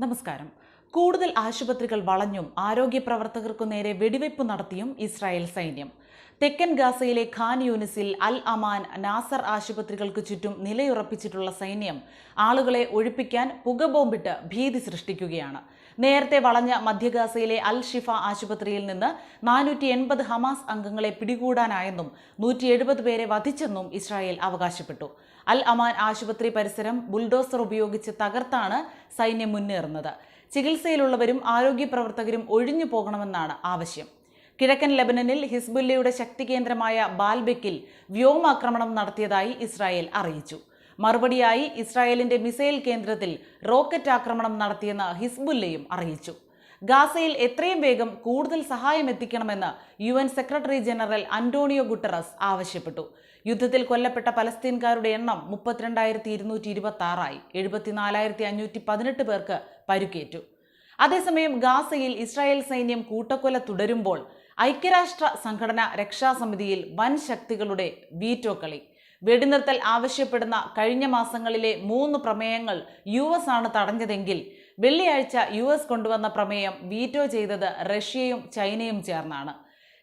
നമസ്കാരം. കൂടുതൽ ആശുപത്രികൾ വളഞ്ഞും ആരോഗ്യ പ്രവർത്തകർക്കു നേരെ വെടിവയ്പ് നടത്തിയും ഇസ്രായേൽ സൈന്യം. തെക്കൻ ഗാസയിലെ ഖാൻ യൂനിസിൽ അൽ അമാൻ നാസർ ആശുപത്രികൾക്ക് ചുറ്റും നിലയുറപ്പിച്ചിട്ടുള്ള സൈന്യം ആളുകളെ ഒഴിപ്പിക്കാൻ പുകബോംബിട്ട് ഭീതി സൃഷ്ടിക്കുകയാണ്. നേരത്തെ വളഞ്ഞ മധ്യഗാസയിലെ അൽ ഷിഫ ആശുപത്രിയിൽ നിന്ന് നാനൂറ്റി എൺപത് ഹമാസ് അംഗങ്ങളെ പിടികൂടാനായെന്നും നൂറ്റി എഴുപത് പേരെ വധിച്ചെന്നും ഇസ്രായേൽ അവകാശപ്പെട്ടു. അൽ അമാൻ ആശുപത്രി പരിസരം ബുൾഡോസർ ഉപയോഗിച്ച് തകർത്താണ് സൈന്യം മുന്നേറുന്നത്. ചികിത്സയിലുള്ളവരും ആരോഗ്യ പ്രവർത്തകരും ഒഴിഞ്ഞു പോകണമെന്നാണ് ആവശ്യം. കിഴക്കൻ ലെബനനിൽ ഹിസ്ബുല്ലയുടെ ശക്തി കേന്ദ്രമായ ബാൽബെക്കിൽ വ്യോമാക്രമണം നടത്തിയതായി ഇസ്രായേൽ അറിയിച്ചു. മറുപടിയായി ഇസ്രായേലിന്റെ മിസൈൽ കേന്ദ്രത്തിൽ റോക്കറ്റ് ആക്രമണം നടത്തിയെന്ന് ഹിസ്ബുല്ലയും അറിയിച്ചു. ഗാസയിൽ എത്രയും വേഗം കൂടുതൽ സഹായം എത്തിക്കണമെന്ന് U N secretary general Antonio Guterres ആവശ്യപ്പെട്ടു. യുദ്ധത്തിൽ കൊല്ലപ്പെട്ട പലസ്തീൻകാരുടെ എണ്ണം മുപ്പത്തിരണ്ടായിരത്തി ഇരുന്നൂറ്റി ഇരുപത്തി ആറായി എഴുപത്തിനാലായിരത്തി അഞ്ഞൂറ്റി പതിനെട്ട് പേർക്ക് പരുക്കേറ്റു. അതേസമയം ഗാസയിൽ ഇസ്രായേൽ സൈന്യം കൂട്ടക്കൊല തുടരുമ്പോൾ ഐക്യരാഷ്ട്ര സംഘടന രക്ഷാസമിതിയിൽ വൻ ശക്തികളുടെ വീറ്റോ കളി. വെടിനിർത്തൽ ആവശ്യപ്പെടുന്ന കഴിഞ്ഞ മാസങ്ങളിലെ മൂന്ന് പ്രമേയങ്ങൾ യു എസ് ആണ് തടഞ്ഞതെങ്കിൽ വെള്ളിയാഴ്ച യു എസ് കൊണ്ടുവന്ന പ്രമേയം വീറ്റോ ചെയ്തത് റഷ്യയും ചൈനയും ചേർന്നാണ്.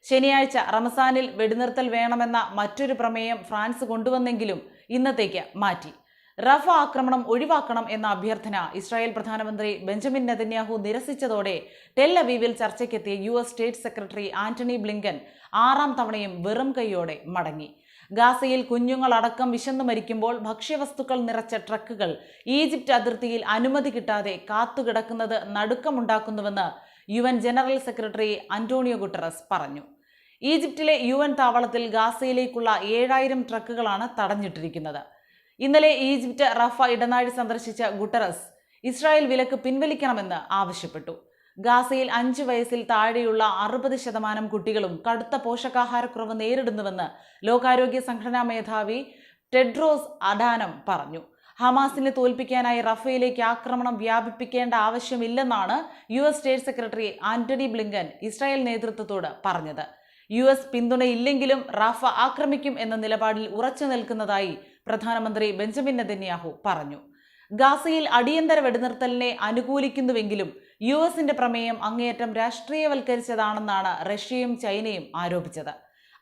ശനിയാഴ്ച റമസാനിൽ വെടിനിർത്തൽ വേണമെന്ന മറ്റൊരു പ്രമേയം ഫ്രാൻസ് കൊണ്ടുവന്നെങ്കിലും ഇന്നത്തേക്ക് മാറ്റി. റഫ ആക്രമണം ഒഴിവാക്കണം എന്ന അഭ്യർത്ഥന ഇസ്രായേൽ പ്രധാനമന്ത്രി ബെഞ്ചമിൻ നെതന്യാഹു നിരസിച്ചതോടെ ടെൽ അവീവിൽ ചർച്ചയ്ക്കെത്തിയ U S state secretary Antony Blinken ആറാം തവണയും വെറും കൈയോടെ മടങ്ങി. ഗാസയിൽ കുഞ്ഞുങ്ങളടക്കം വിശന്നു മരിക്കുമ്പോൾ ഭക്ഷ്യവസ്തുക്കൾ നിറച്ച ട്രക്കുകൾ ഈജിപ്റ്റ് അതിർത്തിയിൽ അനുമതി കിട്ടാതെ കാത്തുകിടക്കുന്നത് നടുക്കമുണ്ടാക്കുന്നുവെന്ന് U N general secretary Antonio Guterres പറഞ്ഞു. ഈജിപ്തിലെ യു എൻ താവളത്തിൽ ഗാസയിലേക്കുള്ള ഏഴായിരം ട്രക്കുകളാണ് തടഞ്ഞിട്ടിരിക്കുന്നത്. ഇന്നലെ ഈജിപ്റ്റ് റഫ ഇടനാഴി സന്ദർശിച്ച ഗുട്ടറസ് ഇസ്രായേൽ വിലക്ക് പിൻവലിക്കണമെന്ന് ആവശ്യപ്പെട്ടു. ഗാസയിൽ അഞ്ച് വയസ്സിൽ താഴെയുള്ള അറുപത് ശതമാനം കുട്ടികളും കടുത്ത പോഷകാഹാരക്കുറവ് നേരിടുന്നുവെന്ന് ലോകാരോഗ്യ സംഘടനാ മേധാവി ടെഡ്രോസ് അഡാനം പറഞ്ഞു. ഹമാസിനെ തോൽപ്പിക്കാനായി റഫയിലേക്ക് ആക്രമണം വ്യാപിപ്പിക്കേണ്ട ആവശ്യമില്ലെന്നാണ് U S state secretary Antony Blinken Israel നേതൃത്വത്തോട് പറഞ്ഞത്. യു എസ് പിന്തുണയില്ലെങ്കിലും റാഫ ആക്രമിക്കും എന്ന നിലപാടിൽ ഉറച്ചു നിൽക്കുന്നതായി പ്രധാനമന്ത്രി ബെഞ്ചമിൻ നെതന്യാഹു പറഞ്ഞു. ഗാസയിൽ അടിയന്തര വെടിനിർത്തലിനെ അനുകൂലിക്കുന്നുവെങ്കിലും യു എസിന്റെ പ്രമേയം അങ്ങേയറ്റം രാഷ്ട്രീയവൽക്കരിച്ചതാണെന്നാണ് റഷ്യയും ചൈനയും ആരോപിച്ചത്.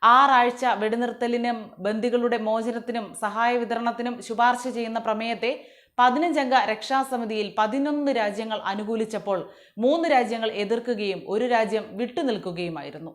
ആറാഴ്ച വെടിനിർത്തലിനും ബന്ദികളുടെ മോചനത്തിനും സഹായ വിതരണത്തിനും ശുപാർശ ചെയ്യുന്ന പ്രമേയത്തെ പതിനഞ്ചംഗ രക്ഷാസമിതിയിൽ പതിനൊന്ന് രാജ്യങ്ങൾ അനുകൂലിച്ചപ്പോൾ മൂന്ന് രാജ്യങ്ങൾ എതിർക്കുകയും ഒരു രാജ്യം വിട്ടുനിൽക്കുകയുമായിരുന്നു.